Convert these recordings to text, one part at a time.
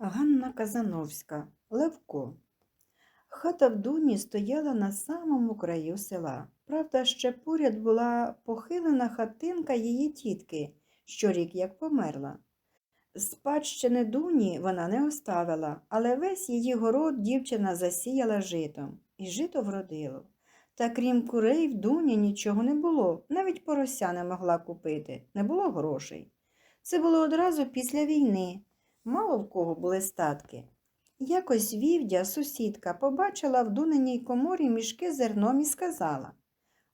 Ганна Казановська, Левко. Хата в Дуні стояла на самому краю села. Правда, ще поряд була похилена хатинка її тітки, що рік як померла. Спадщини Дуні вона не оставила, але весь її город дівчина засіяла житом, і жито вродило. Та крім курей в Дуні нічого не було, навіть порося не могла купити, не було грошей. Це було одразу після війни. Мало в кого були статки. Якось вівдя, сусідка, побачила в дуненій коморі мішки зерном і сказала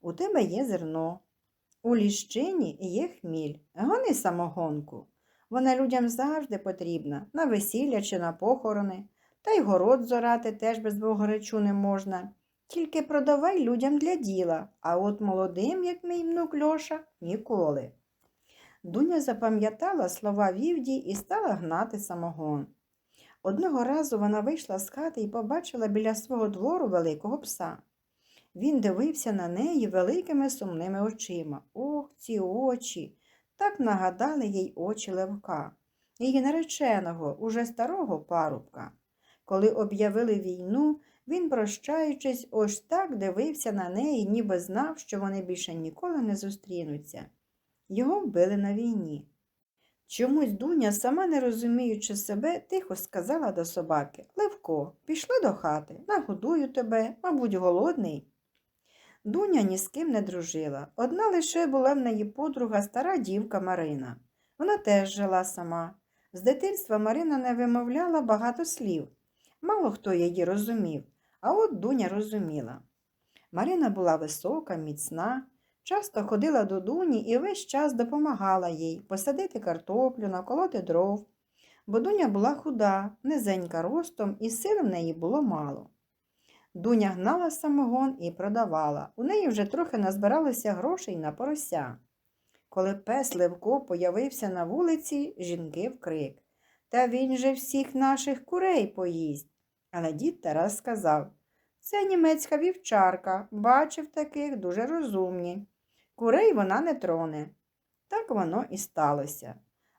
У тебе є зерно. У ліщині є хміль. Гони самогонку. Вона людям завжди потрібна, на весілля чи на похорони. Та й город зорати теж без богоречу не можна. Тільки продавай людям для діла, а от молодим, як мій внук Льоша, ніколи. Дуня запам'ятала слова вівді і стала гнати самогон. Одного разу вона вийшла з хати і побачила біля свого двору великого пса. Він дивився на неї великими сумними очима. Ох, ці очі! Так нагадали їй очі Левка, її нареченого, уже старого парубка. Коли об'явили війну, він, прощаючись, ось так дивився на неї, ніби знав, що вони більше ніколи не зустрінуться. Його вбили на війні. Чомусь Дуня, сама не розуміючи себе, тихо сказала до собаки Левко, пішли до хати, нагодую тебе, мабуть, голодний. Дуня ні з ким не дружила. Одна лише була в неї подруга стара дівка Марина. Вона теж жила сама. З дитинства Марина не вимовляла багато слів. Мало хто її розумів, а от Дуня розуміла. Марина була висока, міцна, часто ходила до Дуні і весь час допомагала їй посадити картоплю, наколоти дров. Бо Дуня була худа, низенька ростом, і сил в неї було мало. Дуня гнала самогон і продавала. У неї вже трохи назбиралося грошей на порося. Коли пес Левко появився на вулиці, жінки вкрик. Та він же всіх наших курей поїсть. Але дід Тарас сказав це німецька вівчарка, бачив таких дуже розумні. Курей вона не троне. Так воно і сталося.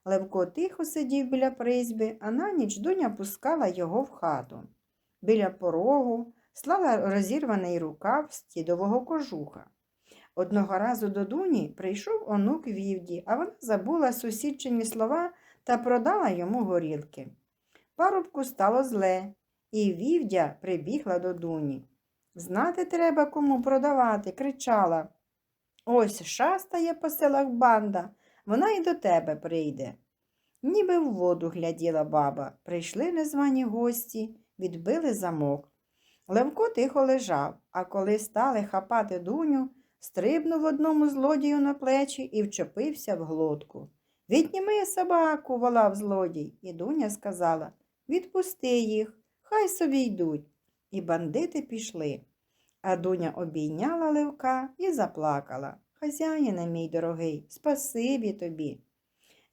Левко тихо сидів біля призьби, а на ніч дуня пускала його в хату. Біля порогу слала розірваний рукав з тідового кожуха. Одного разу до Дуні прийшов онук Вівді, а вона забула сусідчині слова та продала йому горілки. Парубку стало зле, і Вівдя прибігла до Дуні. Знати треба, кому продавати, кричала. Ось шастає по селах банда, вона й до тебе прийде. Ніби в воду гляділа баба. Прийшли незвані гості, відбили замок. Левко тихо лежав, а коли стали хапати дуню, стрибнув одному злодію на плечі і вчепився в глотку. Відніми собаку, волав злодій, і дуня сказала Відпусти їх, хай собі йдуть. І бандити пішли. А дуня обійняла Левка і заплакала. Хазяїне, мій дорогий, спасибі тобі.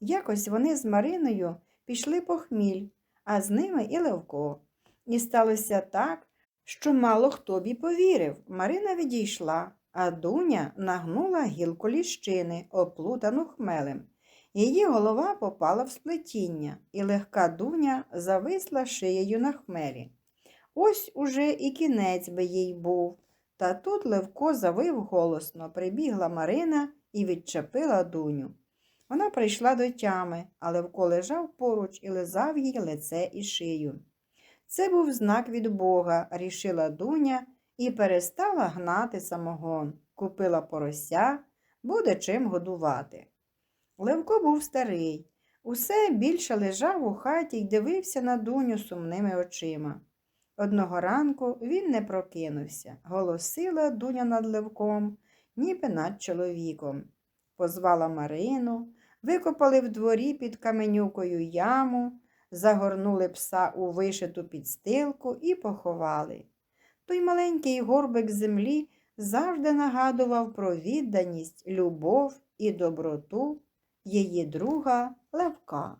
Якось вони з Мариною пішли по хміль, а з ними і Левко. І сталося так, що мало хто б повірив. Марина відійшла, а дуня нагнула гілку ліщини, оплутану хмелем. Її голова попала в сплетіння, і легка дуня зависла шиєю на хмелі. Ось уже і кінець би їй був. Та тут Левко завив голосно, прибігла Марина і відчепила дуню. Вона прийшла до тями, а Левко лежав поруч і лизав їй лице і шию. Це був знак від Бога, рішила дуня і перестала гнати самогон. Купила порося, буде чим годувати. Левко був старий. Усе більше лежав у хаті й дивився на дуню сумними очима. Одного ранку він не прокинувся. Голосила дуня над Левком, ніби над чоловіком. Позвала Марину, викопали в дворі під каменюкою яму, загорнули пса у вишиту підстилку і поховали. Той маленький горбик землі завжди нагадував про відданість, любов і доброту її друга Левка.